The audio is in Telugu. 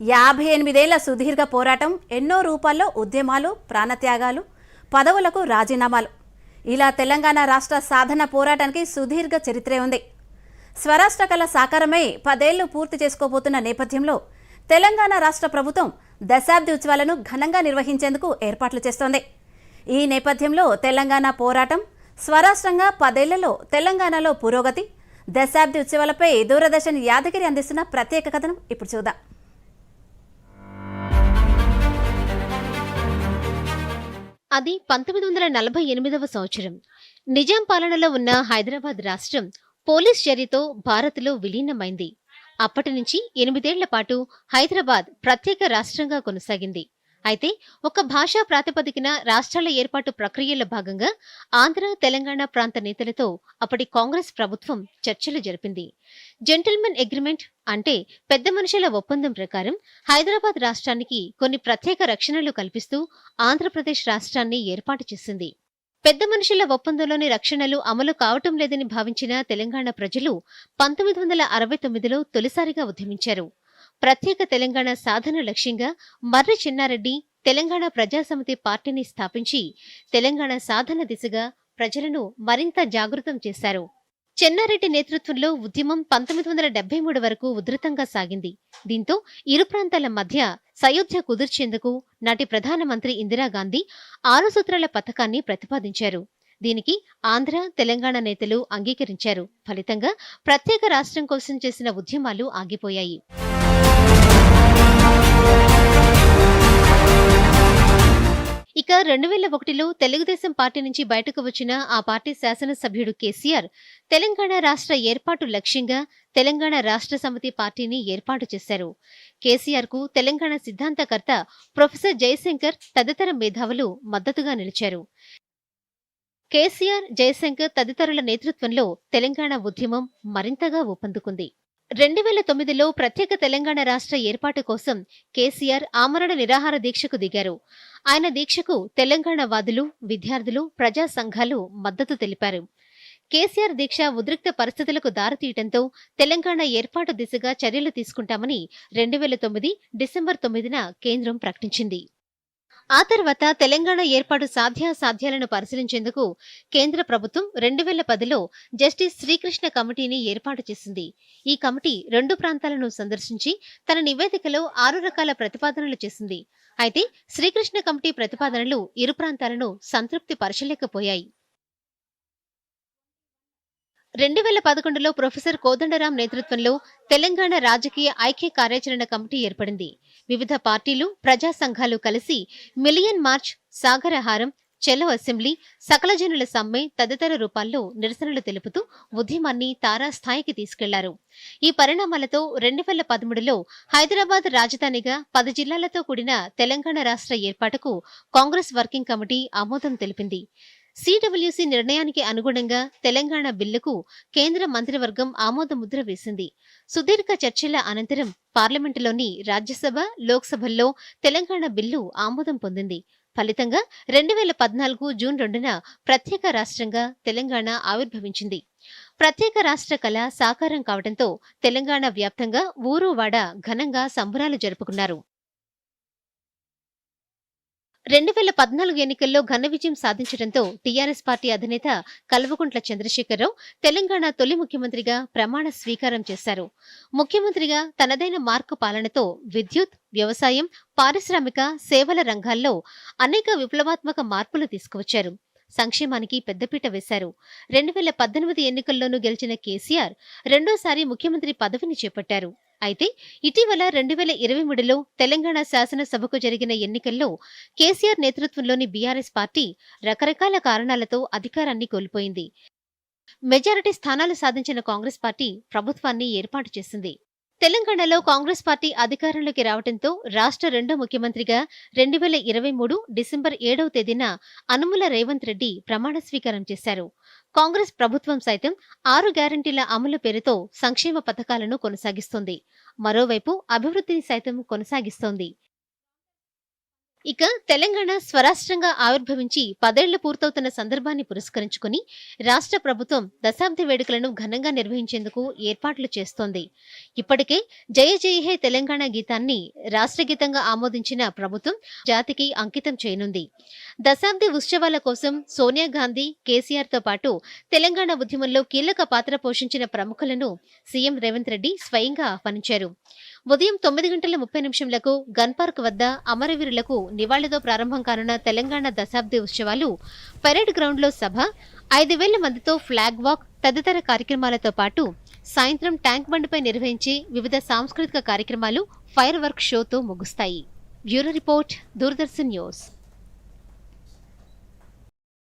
యాభై ఎనిమిదేళ్ళ సుదీర్ఘ పోరాటం ఎన్నో రూపాల్లో ఉద్యమాలు ప్రాణత్యాగాలు పదవులకు రాజీనామాలు. ఇలా తెలంగాణ రాష్ట్ర సాధన పోరాటానికి సుదీర్ఘ చరిత్రే ఉంది. స్వరాష్ట్ర కళ సాకారమై పదేళ్ళు పూర్తి చేసుకోబోతున్న నేపథ్యంలో తెలంగాణ రాష్ట్ర ప్రభుత్వం దశాబ్ది ఉత్సవాలను ఘనంగా నిర్వహించేందుకు ఏర్పాట్లు చేస్తోంది. ఈ నేపథ్యంలో తెలంగాణ పోరాటం స్వరాష్ట్రంగా పదేళ్ళలో తెలంగాణలో పురోగతి దశాబ్ది ఉత్సవాలపై దూరదర్శన్ యాదగిరి అందిస్తున్న ప్రత్యేక కథనం ఇప్పుడు చూద్దాం. అది పంతొమ్మిది వందల నలభై ఎనిమిదవ సంవత్సరం. నిజాం పాలనలో ఉన్న హైదరాబాద్ రాష్ట్రం పోలీస్ చర్యతో భారత్లో విలీనమైంది. అప్పటి నుంచి ఎనిమిదేళ్ళ పాటు హైదరాబాద్ ప్రత్యేక రాష్ట్రంగా కొనసాగింది. అయితే ఒక భాషా ప్రాతిపదికన రాష్ట్రాల ఏర్పాటు ప్రక్రియలో భాగంగా ఆంధ్ర తెలంగాణ ప్రాంత నేతలతో అప్పటి కాంగ్రెస్ ప్రభుత్వం చర్చలు జరిపింది. జెంటిల్మెన్ అగ్రిమెంట్ అంటే పెద్ద మనుషుల ఒప్పందం ప్రకారం హైదరాబాద్ రాష్ట్రానికి కొన్ని ప్రత్యేక రక్షణలు కల్పిస్తూ ఆంధ్రప్రదేశ్ రాష్ట్రాన్ని ఏర్పాటు చేసింది. పెద్ద మనుషుల ఒప్పందంలోని రక్షణలు అమలు కావటం లేదని భావించిన తెలంగాణ ప్రజలు పంతొమ్మిది వందల అరవై తొమ్మిదిలో తొలిసారిగా ఉద్యమించారు. ప్రత్యేక తెలంగాణ సాధన లక్ష్యంగా మర్రి చిన్నారెడ్డి తెలంగాణ ప్రజాసమితి పార్టీని స్థాపించి తెలంగాణ సాధన దిశగా ప్రజలను మరింత జాగృతం చేశారు. చెన్నారెడ్డి నేతృత్వంలో ఉద్యమం పంతొమ్మిది వందల డెబ్బై మూడు వరకు ఉధృతంగా సాగింది. దీంతో ఇరు ప్రాంతాల మధ్య సయోధ్య కుదిర్చేందుకు నాటి ప్రధానమంత్రి ఇందిరాగాంధీ ఆరు సూత్రాల పథకాన్ని ప్రతిపాదించారు. దీనికి ఆంధ్ర తెలంగాణ నేతలు అంగీకరించారు. ఫలితంగా ప్రత్యేక రాష్ట్రం కోసం చేసిన ఉద్యమాలు ఆగిపోయాయి. ఇక రెండు వేల ఒకటిలో తెలుగుదేశం పార్టీ నుంచి బయటకు వచ్చిన ఆ పార్టీ శాసనసభ్యుడు కేసీఆర్ తెలంగాణ రాష్ట్ర ఏర్పాటు లక్ష్యంగా తెలంగాణ రాష్ట్ర సమితి పార్టీని ఏర్పాటు చేశారు. కేసీఆర్కు తెలంగాణ సిద్ధాంతకర్త ప్రొఫెసర్ జయశంకర్ తదితర మేధావులు మద్దతుగా నిలిచారు. కేసీఆర్ జయశంకర్ తదితరుల నేతృత్వంలో తెలంగాణ ఉద్యమం మరింతగా ఊపందుకుంది. రెండు వేల తొమ్మిదిలో ప్రత్యేక తెలంగాణ రాష్ట్ర ఏర్పాటు కోసం కేసీఆర్ ఆమరణ నిరాహార దీక్షకు దిగారు. ఆయన దీక్షకు తెలంగాణ వాదులు విద్యార్థులు ప్రజా సంఘాలు మద్దతు తెలిపారు. కేసీఆర్ దీక్ష ఉద్రిక్త పరిస్థితులకు దారితీయటంతో తెలంగాణ ఏర్పాటు దిశగా చర్యలు తీసుకుంటామని రెండు వేల తొమ్మిది డిసెంబర్ తొమ్మిదిన కేంద్రం ప్రకటించింది. ఆ తర్వాత తెలంగాణ ఏర్పాటు సాధ్యాసాధ్యాలను పరిశీలించేందుకు కేంద్ర ప్రభుత్వం రెండు వేల పదిలో జస్టిస్ శ్రీకృష్ణ కమిటీని ఏర్పాటు చేసింది. ఈ కమిటీ రెండు ప్రాంతాలను సందర్శించి తన నివేదికలో ఆరు రకాల ప్రతిపాదనలు చేసింది. అయితే శ్రీకృష్ణ కమిటీ ప్రతిపాదనలు ఇరు ప్రాంతాలను సంతృప్తి పరచలేకపోయాయి. రెండు వేల పదకొండులో ప్రొఫెసర్ కోదండరాం నేతృత్వంలో తెలంగాణ రాజకీయ ఐక్య కార్యాచరణ కమిటీ ఏర్పడింది. వివిధ పార్టీలు ప్రజా సంఘాలు కలిసి మిలియన్ మార్చ్ సాగరహారం చెలో అసెంబ్లీ సకల జనుల సమ్మె తదితర రూపాల్లో నిరసనలు తెలుపుతూ ఉద్యమాన్ని తారాస్థాయికి తీసుకెళ్ళారు. ఈ పరిణామాలతో రెండు వేల పదమూడులో హైదరాబాద్ రాజధానిగా పది జిల్లాలతో కూడిన తెలంగాణ రాష్ట్ర ఏర్పాటుకు కాంగ్రెస్ వర్కింగ్ కమిటీ ఆమోదం తెలిపింది. సిడబ్ల్యూసీ నిర్ణయానికి అనుగుణంగా తెలంగాణ బిల్లుకు కేంద్ర మంత్రివర్గం ఆమోదముద్ర వేసింది. సుదీర్ఘ చర్చల అనంతరం పార్లమెంటులోని రాజ్యసభ లోక్సభల్లో తెలంగాణ బిల్లు ఆమోదం పొందింది. ఫలితంగా రెండు వేల పద్నాలుగు జూన్ రెండున ప్రత్యేక రాష్ట్రంగా తెలంగాణ ఆవిర్భవించింది. ప్రత్యేక రాష్ట్ర కళ సాకారం కావడంతో తెలంగాణ వ్యాప్తంగా ఊరు వాడ ఘనంగా సంబరాలు జరుపుకున్నారు. రెండు వేల పద్నాలుగు ఎన్నికల్లో ఘన విజయం సాధించడంతో టీఆర్ఎస్ పార్టీ అధినేత కల్వకుంట్ల చంద్రశేఖరరావు తెలంగాణ తొలి ముఖ్యమంత్రిగా ప్రమాణ స్వీకారం చేశారు. ముఖ్యమంత్రిగా తనదైన మార్కు పాలనతో విద్యుత్ వ్యవసాయం పారిశ్రామిక సేవల రంగాల్లో అనేక విప్లవాత్మక మార్పులు తీసుకువచ్చారు. సంక్షేమానికి పెద్దపీట వేశారు. రెండు వేల పద్దెనిమిది ఎన్నికల్లోనూ గెలిచిన కేసీఆర్ రెండోసారి ముఖ్యమంత్రి పదవిని చేపట్టారు. అయితే ఇటీవల రెండు వేల ఇరవై మూడులో తెలంగాణ శాసనసభకు జరిగిన ఎన్నికల్లో కేసీఆర్ నేతృత్వంలోని బీఆర్ఎస్ పార్టీ రకరకాల కారణాలతో అధికారాన్ని కోల్పోయింది. మెజారిటీ స్థానాలు సాధించిన కాంగ్రెస్ పార్టీ ప్రభుత్వాన్ని ఏర్పాటు చేసింది. తెలంగాణలో కాంగ్రెస్ పార్టీ అధికారంలోకి రావడంతో రాష్ట్ర రెండో ముఖ్యమంత్రిగా రెండు వేల ఇరవై మూడు డిసెంబర్ ఏడవ తేదీన అనుముల రేవంత్ రెడ్డి ప్రమాణ స్వీకారం చేశారు. కాంగ్రెస్ ప్రభుత్వం సైతం ఆరు గ్యారంటీల అమలు పేరుతో సంక్షేమ పథకాలను కొనసాగిస్తోంది. మరోవైపు అభివృద్ధిని సైతం కొనసాగిస్తోంది. ఇక తెలంగాణ స్వరాష్ట్రంగా ఆవిర్భవించి పదేళ్ళు పూర్తవుతున్న సందర్భాన్ని పురస్కరించుకుని రాష్ట్ర ప్రభుత్వం దశాబ్ది వేడుకలను ఘనంగా నిర్వహించేందుకు ఏర్పాట్లు చేస్తోంది. ఇప్పటికే జయ జయ హే తెలంగాణ గీతాన్ని రాష్ట్ర గీతంగా ఆమోదించిన ప్రభుత్వం జాతికి అంకితం చేయనుంది. దశాబ్ది ఉత్సవాల కోసం సోనియా గాంధీ కేసీఆర్తో పాటు తెలంగాణ ఉద్యమంలో కీలక పాత్ర పోషించిన ప్రముఖులను సీఎం రేవంత్ రెడ్డి స్వయంగా ఆహ్వానించారు. ఉదయం తొమ్మిది గంటల ముప్పై నిమిషంలకు గన్ పార్క్ వద్ద అమరవీరులకు నివాళితో ప్రారంభం కానున్న తెలంగాణ దశాబ్ది ఉత్సవాలు పరేడ్ గ్రౌండ్లో సభ ఐదు వేల మందితో ఫ్లాగ్ వాక్ తదితర కార్యక్రమాలతో పాటు సాయంత్రం ట్యాంక్ బండ్పై నిర్వహించే వివిధ సాంస్కృతిక కార్యక్రమాలు ఫైర్ వర్క్ షోతో ముగుస్తాయి. Bureau report Doordarshan news.